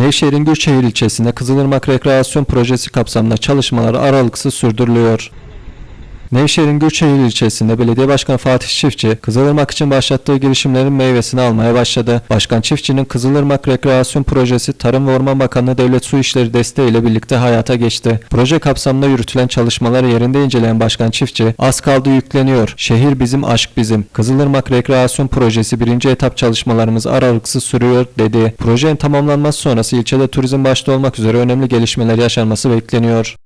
Nevşehir'in Gürçehir ilçesinde Kızılırmak Rekreasyon Projesi kapsamında çalışmalar aralıksız sürdürülüyor. Nevşehir'in Gürçehir ilçesinde Belediye Başkanı Fatih Çiftçi, Kızılırmak için başlattığı girişimlerin meyvesini almaya başladı. Başkan Çiftçi'nin Kızılırmak Rekreasyon Projesi Tarım ve Orman Bakanlığı Devlet Su İşleri desteğiyle birlikte hayata geçti. Proje kapsamında yürütülen çalışmaları yerinde inceleyen Başkan Çiftçi, az kaldı yükleniyor, şehir bizim, aşk bizim. Kızılırmak Rekreasyon Projesi birinci etap çalışmalarımız aralıksız sürüyor dedi. Projenin tamamlanması sonrası ilçede turizm başta olmak üzere önemli gelişmeler yaşanması bekleniyor.